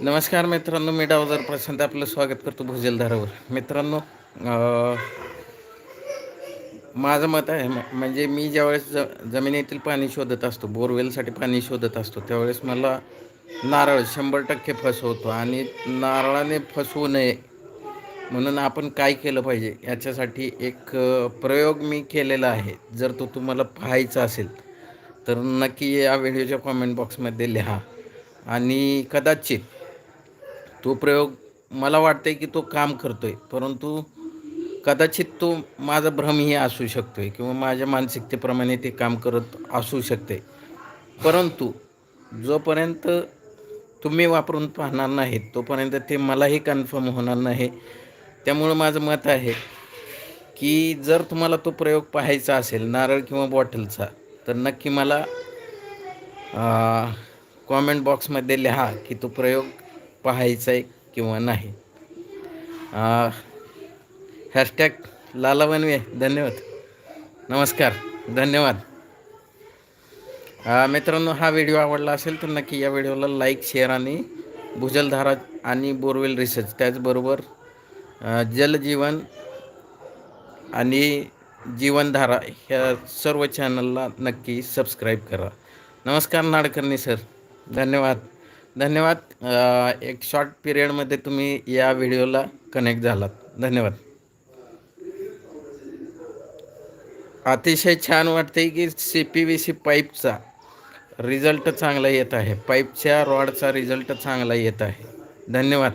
नमस्कार मित्रांनो मी डावदार प्रशांत आपलं स्वागत करतो भुजलधारावर. मित्रांनो माझं मत आहे म- म्हणजे मी ज्यावेळेस ज जमिनीतील पाणी शोधत असतो बोरवेलसाठी पाणी शोधत असतो त्यावेळेस मला नारळ शंभर टक्के फसवतो आणि नारळाने फसवू नये म्हणून आपण काय केलं पाहिजे याच्यासाठी एक प्रयोग मी केलेला आहे. जर तो तुम्हाला पाहायचा असेल तर नक्की या व्हिडिओच्या कॉमेंट बॉक्समध्ये लिहा. आणि कदाचित तो प्रयोग मला वाटतंय की तो काम करतोय. परंतु कदाचित तो माझा भ्रमही असू शकतोय किंवा माझ्या मानसिकतेप्रमाणे ते काम करत असू शकते. परंतु जोपर्यंत तुम्ही वापरून पाहणार नाहीत तोपर्यंत ते मलाही कन्फर्म होणार नाही. त्यामुळं माझं मत आहे की जर तुम्हाला तो प्रयोग पाहायचा असेल नारळ किंवा बॉटलचा तर नक्की मला कॉमेंट बॉक्समध्ये लिहा की तो प्रयोग पाहायचा आहे किंवा नाही. हॅशटॅग लाला बनवे. धन्यवाद. नमस्कार. धन्यवाद. मित्रांनो हा व्हिडिओ आवडला असेल तर नक्की या व्हिडिओला लाईक शेअर आणि भुजलधारा आणि बोरवेल रिसर्च त्याचबरोबर जलजीवन आणि जीवनधारा ह्या सर्व चॅनलला नक्की सबस्क्राईब करा. नमस्कार नाडकर्णी सर धन्यवाद. धन्यवाद. एक शॉर्ट पिरियडमध्ये तुम्ही या व्हिडिओला कनेक्ट झालात. धन्यवाद. अतिशय छान वाटते की सी पी व्ही सी पाईपचा रिझल्ट चांगला येत आहे. पाईपच्या रॉडचा रिझल्ट चांगला येत आहे. धन्यवाद.